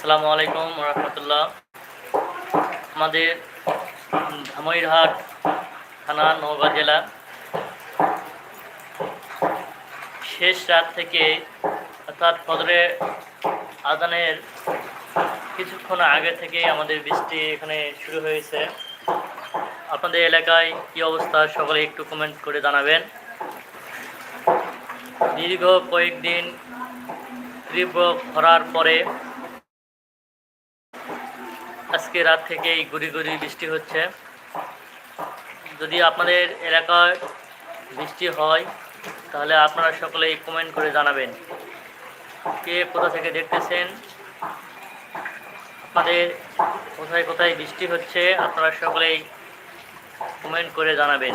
আসসালামু আলাইকুম রহমতুল্লাহ। আমাদের ধামইরহাট থানা, নওগাঁ জেলা। শেষ রাত থেকে অর্থাৎ ফজরে আদানের কিছুক্ষণ আগে থেকেই আমাদের বৃষ্টি এখানে শুরু হয়েছে। আপনাদের এলাকায় কী অবস্থা সকলে একটু কমেন্ট করে জানাবেন। দীর্ঘ কয়েকদিন তীব্র খরার পরে আজকে রাত থেকেই গুড়ি গুড়ি বৃষ্টি হচ্ছে। যদি আপনাদের এলাকায় বৃষ্টি হয়, তাহলে আপনারা সকলেই কমেন্ট করে জানাবেন। কে কোথা থেকে দেখতেছেন? আপনাদের কোথায় কোথায় বৃষ্টি হচ্ছে, আপনারা সকলেই কমেন্ট করে জানাবেন।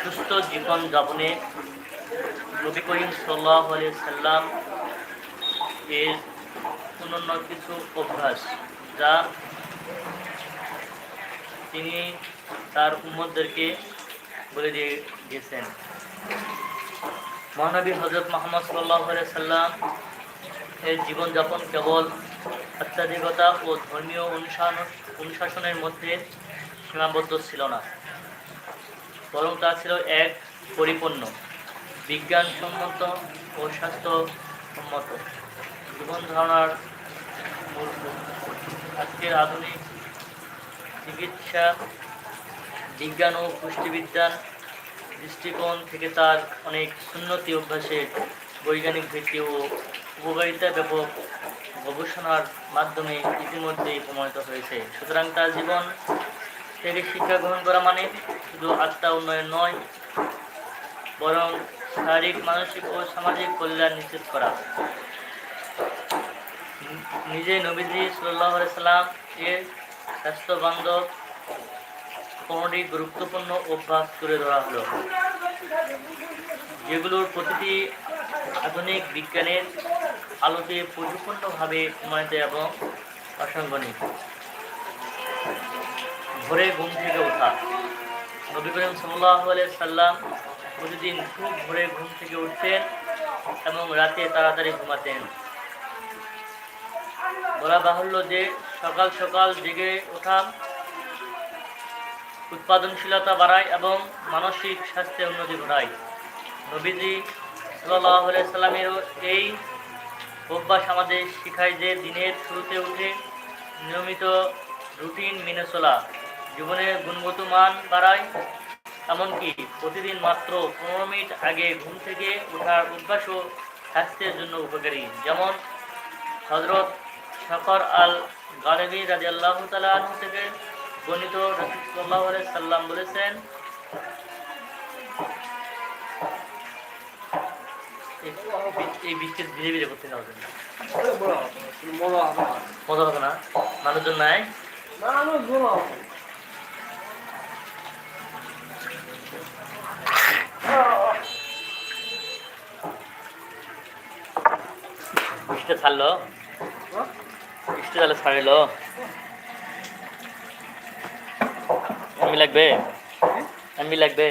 সুস্থ জীবন যাপনে নবী করিম সাল্লাহ সাল্লাম এর অন্যান্য কিছু অভ্যাস যা তিনি তার উম্মদদেরকে বলে দিয়ে দিয়েছেন মহানবী হজরত মোহাম্মদ সাল্লাম এর জীবনযাপন কেবল আধ্যাত্মিকতা ও ধর্মীয় অনুশাসন অনুশাসনের মধ্যে সীমাবদ্ধ ছিল না, বরং তা ছিল এক পরিপূর্ণ, বিজ্ঞানসম্মত ও স্বাস্থ্যসম্মত জীবন ধারণার আজকের আধুনিক চিকিৎসা, বিজ্ঞান ও পুষ্টিবিজ্ঞান দৃষ্টিকোণ থেকে তার অনেক উন্নতি অভ্যাসের বৈজ্ঞানিক ভিত্তি ও উপকারিতা ব্যাপক গবেষণার মাধ্যমে ইতিমধ্যেই প্রমাণিত হয়েছে। সুতরাং তার জীবন থেকে শিক্ষা গ্রহণ করা মানে শুধু আত্মা উন্নয়ন নয়, বরং শারীরিক, মানসিক ও সামাজিক কল্যাণ নিশ্চিত করা। নিজে নবীজি সাল্লাহ সাল্লাম এর স্বাস্থ্য বান্ধব পনেরোটি গুরুত্বপূর্ণ অভ্যাস তুলে ধরা হলো। যেগুলোর প্রতিটি আধুনিক বিজ্ঞানের আলোতে পরিপূর্ণভাবে প্রমাণিত এবং প্রাসঙ্গিক ভোরে ঘুম থেকে ওঠা। নবী করিম সাল্লাহ সাল্লাম প্রতিদিন খুব ভোরে ঘুম থেকে উঠতেন এবং রাতে তাড়াতাড়ি ঘুমাতেন। বলা বাহুল্য যে সকাল সকাল জেগে ওঠা উৎপাদনশীলতা বাড়ায় এবং মানসিক স্বাস্থ্যে উন্নতি ঘটায়। নবীজি সাল্লাহ সাল্লামেরও এই অভ্যাস আমাদের শেখায় যে দিনের শুরুতে উঠে নিয়মিত রুটিন মেনে চলা জীবনের গুণগত মান বাড়ায়। এমনকি প্রতিদিন মাত্র পনেরো মিনিট আগে ঘুম থেকে ওঠার অভ্যাসও স্বাস্থ্যের জন্য উপকারী। যেমন হজরত শকর আল গালেবি রাজি আল্লাহ তালু থেকে গণিত রসুল্লাহ সাল্লাম বলেছেন, এই- বৃষ্টির ধীরে করতে হবে। মানুষজন নাই? বৃষ্টি ছাড়লো? বৃষ্টি তাহলে ছাড়িল। এমবি লাগবে? আমি লাগবে?